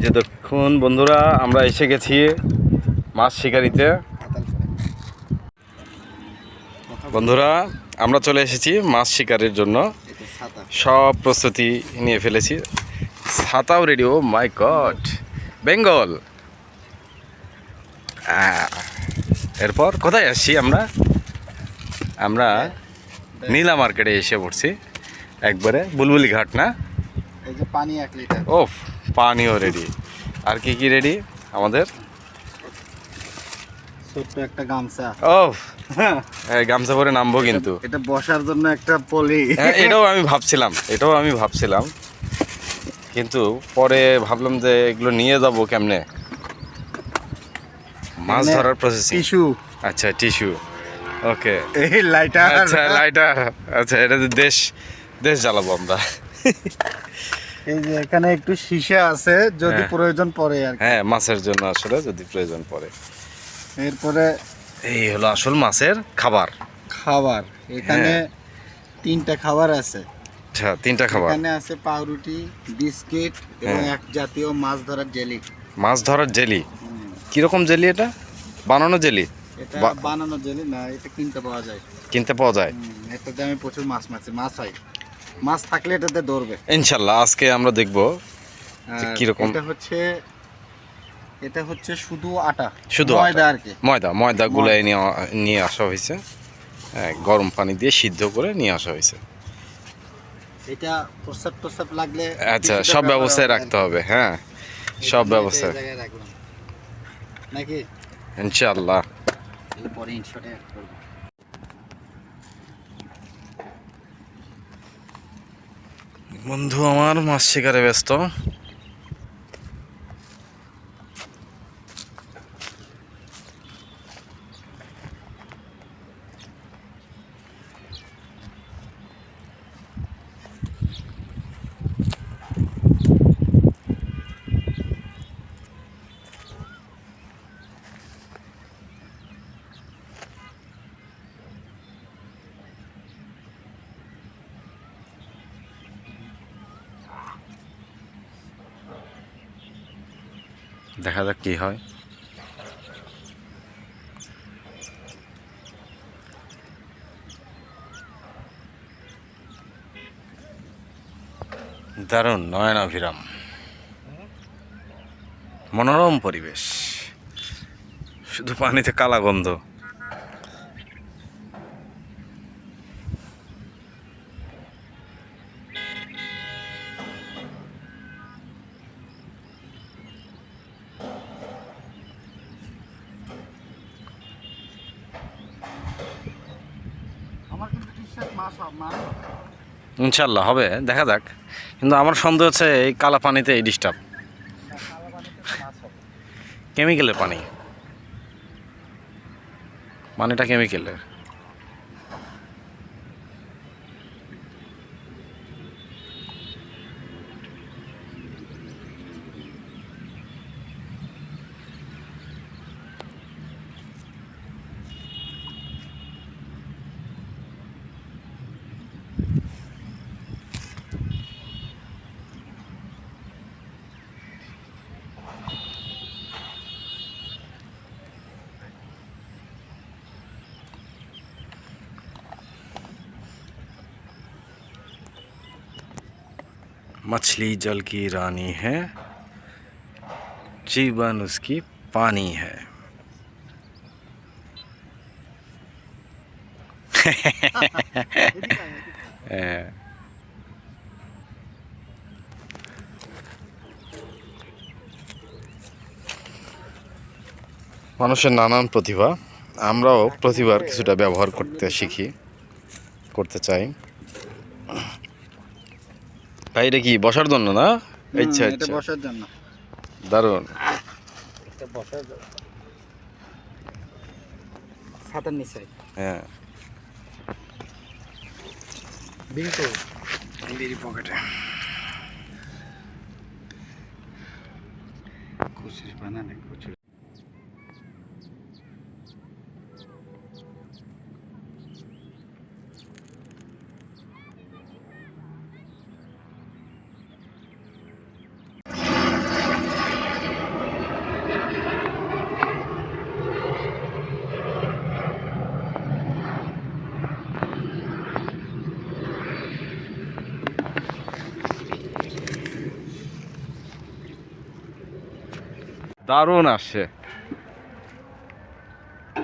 যে দেখুন বন্ধুরা আমরা এসে গেছি মাছ শিকারিতে। বন্ধুরা আমরা চলে এসেছি মাছ শিকারের জন্য। সব প্রস্তুতি নিয়ে ফেলেছি। ছাতাও রেডিও মাই গড বেঙ্গল! এরপর কোথায় আসছি আমরা? আমরা নীলা মার্কেটে এসে পড়ছি। একবারে বুলবুলি ঘাট না? এই পানি এক লিটার। ওফ! পানিও রেডি আর কি কি রেডি আমাদের? ছোট্ট একটা গামছা। পরে নামবো কিন্তু। এটা বসার জন্য একটা পলি। হ্যাঁ এটাও আমি ভাবছিলাম এটাও আমি ভাবছিলাম। কিন্তু পরে ভাবলাম যে এগুলো নিয়ে যাব কেমনে? মাছ ধরার প্রসেসিং টিস্যু আচ্ছা টিস্যু ওকে এই লাইটার আচ্ছা লাইটার আচ্ছা এটা দেশ দেশ জ্বালাবো আমরা। এই যে এখানে একটু সীসা আছে যদি হ্যাঁ। প্রয়োজন পড়ে আর হ্যাঁ মাছের জন্য আসলে যদি প্রয়োজন পড়ে। এরপরে এই হলো আসল মাছের খাবার। খাবার। এখানে হ্যাঁ। তিনটা খাবার আছে। আচ্ছা তিনটা খাবার। এখানে আছে পাউরুটি বিস্কিট এবং হ্যাঁ। এক জাতীয় মাছ ধরার জেলি। মাছ ধরার জেলি? কীরকম জেলি এটা? বানানো জেলি? এটা বানানো জেলি না এটা কিনতে পাওয়া যায়। কিনতে পাওয়া যায়। এটাতে আমি প্রচুর মাছ মাছি মাছ হয়। মাছ থাকলে এটাতে ধরবে। ইনশাল্লাহ আজকে আমরা দেখব কীরকম? এটা হচ্ছে এটা হচ্ছে শুধু আটা শুধু ময়দা আর কি। ময়দা ময়দা। গুলাই নিয়ে নিয়ে আসা হয়েছে। হ্যাঁ, গরম পানি দিয়ে সিদ্ধ করে নিয়ে আসা হয়েছে। এটা প্রস্তাব প্রস্তাব লাগলে আচ্ছা সব ব্যবস্থায় রাখতে হবে হ্যাঁ সব ব্যবস্থা। নাকি? ইনশাল্লাহ। তাহলে পরে ইনশটে করব। বন্ধু আমার মাছ শিকারে ব্যস্ত। দেখা যাক কি হয়। দারুণ নয়নাভিরাম। মনোরম পরিবেশ। শুধু পানিতে কালা ইনশাল্লাহ হবে দেখা যাক। কিন্তু আমার সন্দেহ হচ্ছে এই কালা পানিতে এই ডিস্টার্ব। কেমিক্যালের পানি। পানিটা কেমিক্যালের। मछली जल की रानी है जीवन उसकी पानी है এদিকে আয়, এদিকে আয়। হ্যাঁ। মানুষের নানান প্রতিভা আমরাও প্রতিভার কিছুটা ব্যবহার করতে শিখি করতে চাই ভাই এটা কি বসার জন্য না? আচ্ছা আচ্ছা। বসার জন্য। দারুণ। এটা বসার জন্য। ছাতার নিচে। হ্যাঁ। বিলতো বিড়ি পকেটে। খুশির বানানে প্রচুর দারুণ আসছে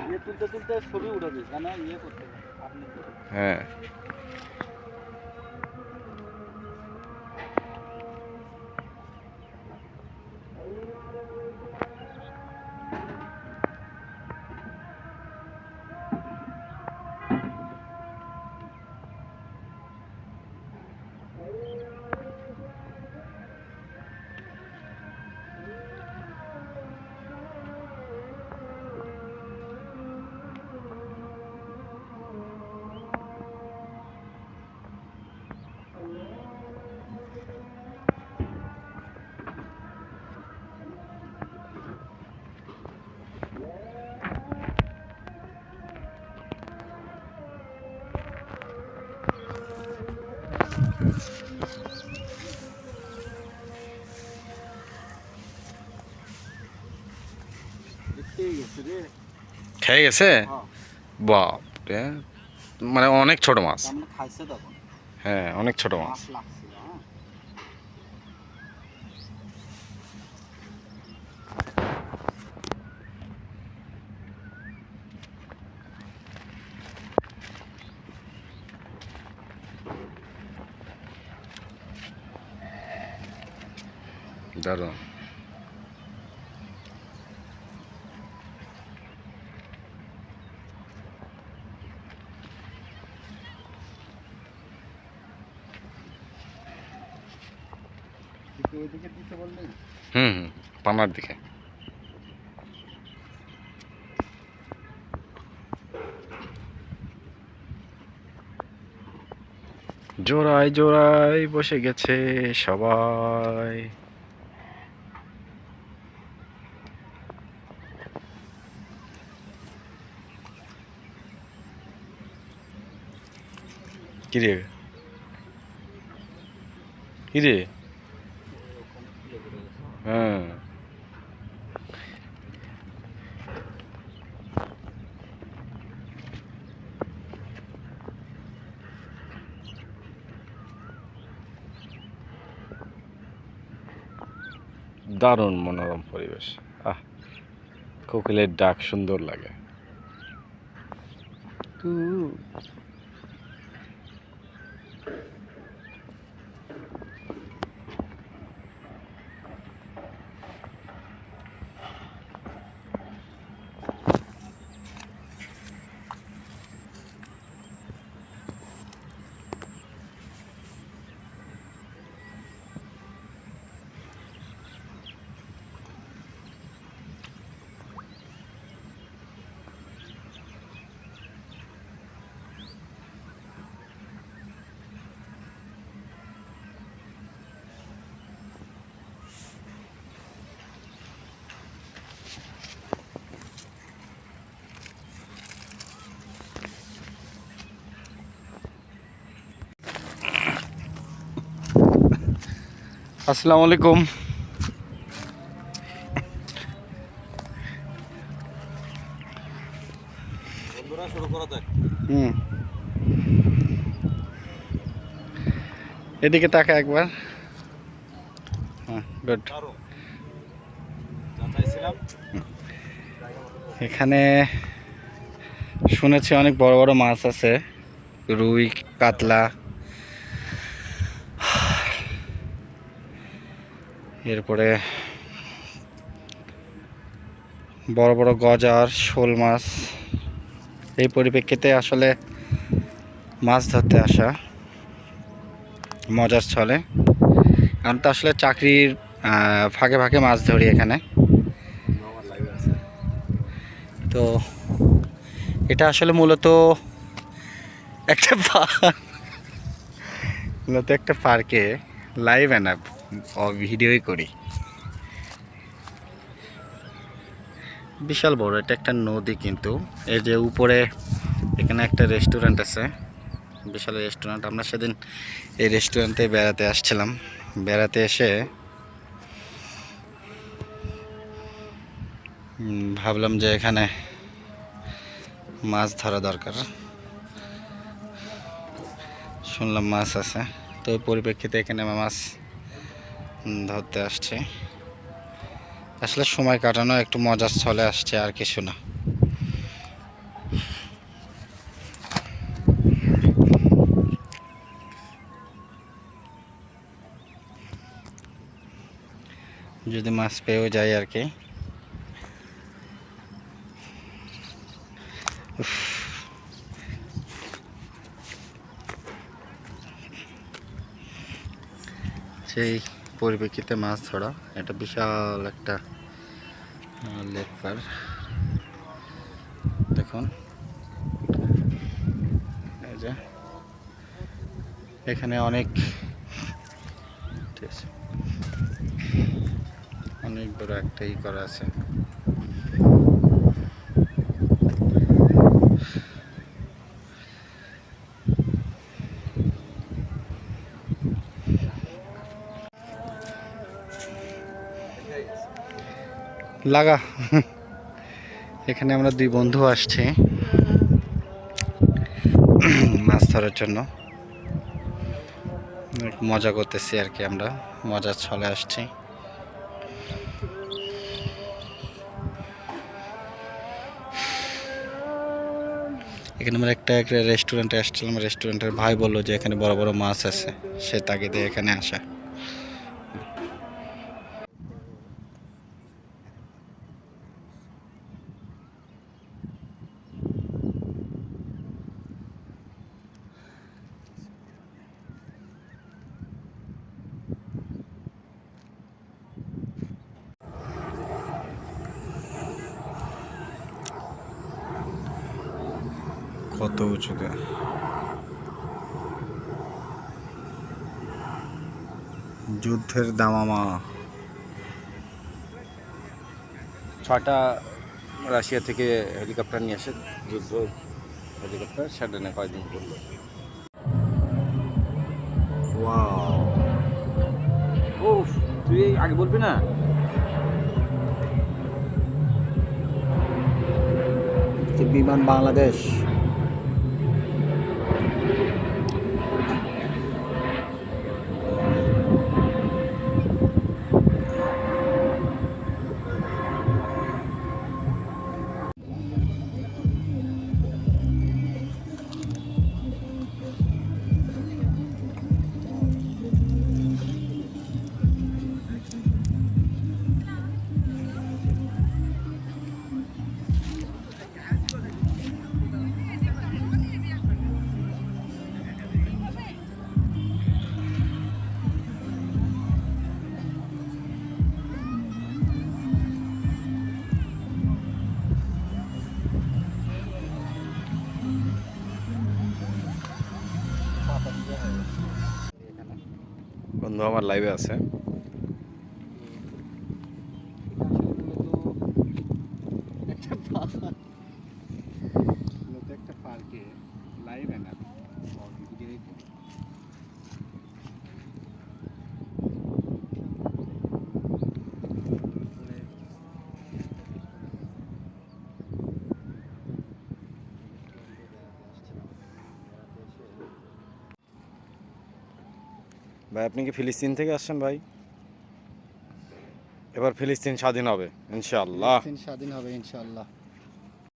ইয়ে তুলতে তুলতে ছবি উঠে ইয়ে হ্যাঁ। খেয়ে গেছে? বাপ রে মানে অনেক ছোট মাছ। মানে হ্যাঁ অনেক ছোট মাছ মাছ লাগছিল হ্যাঁ দারুণ হুম হুম পানার দিকে। জোড়ায় জোড়ায় বসে গেছে সবাই। কিরে? কিরে? হ্যাঁ। দারুণ মনোরম পরিবেশ। আহ কোকিলের ডাক সুন্দর লাগে। Great. আসসালামু আলাইকুম। হুম। এদিকে তাকা একবার। হ্যাঁ গুড এখানে শুনেছি অনেক বড় বড় মাছ আছে। রুই কাতলা। এরপরে বড় বড় গজার, শোল মাছ। এই পরিপ্রেক্ষিতে আসলে মাছ ধরতে আসা মজার ছলে। আমি তো আসলে চাকরির ফাঁকে ফাঁকে মাছ ধরি এখানে। তো এটা আসলে মূলত একটা মূলত একটা পার্কে লাইভ না ভিডিওই করি। বিশাল বড়, এটা একটা নদী কিন্তু। এই যে উপরে এখানে একটা রেস্টুরেন্ট আছে, বিশাল রেস্টুরেন্ট আমরা সেদিন এই রেস্টুরেন্টে বেড়াতে আসছিলাম। বেড়াতে এসে ভাবলাম যে এখানে মাছ ধরা দরকার। শুনলাম মাছ আছে। তো পরিপ্রেক্ষিতে এখানে মাছ ধরতে আসছে। আসলে সময় কাটানো একটু মজার চলে আসছে আর কিছু না। যদি মাছ পেয়েও যায় আর কি। সেই পরিপ্রেক্ষিতে মাছ ধরা। এটা বিশাল একটা লেকার দেখুন। এখানে অনেক অনেক বড় একটা ই করা আছে। লাগা। এখানে আমরা দুই বন্ধু আসছি মাছ ধরার জন্য। মজা করতেছি আর কি আমরা। মজার ছলে আসছি। এখানে আমরা একটা একটা রেস্টুরেন্টে আসছিলাম। রেস্টুরেন্টের ভাই বলল যে এখানে বড় বড় মাছ আছে। সে তাগিদে এখানে আসা। কত উঁচুতে? যুদ্ধের দামামা। ছয়টা রাশিয়া থেকে হেলিকপ্টার নিয়ে আসে যুদ্ধ হেলিকপ্টার সেটা নিয়ে কয়দিন করল ও তুই আগে বলবি না? বিমান বাংলাদেশ। বন্ধু আমার লাইভে আছে। ভাই, আপনি কি ফিলিস্তিন থেকে আসছেন ভাই? এবার ফিলিস্তিন স্বাধীন হবে, ইনশাআল্লাহ। স্বাধীন হবে, ইনশাআল্লাহ।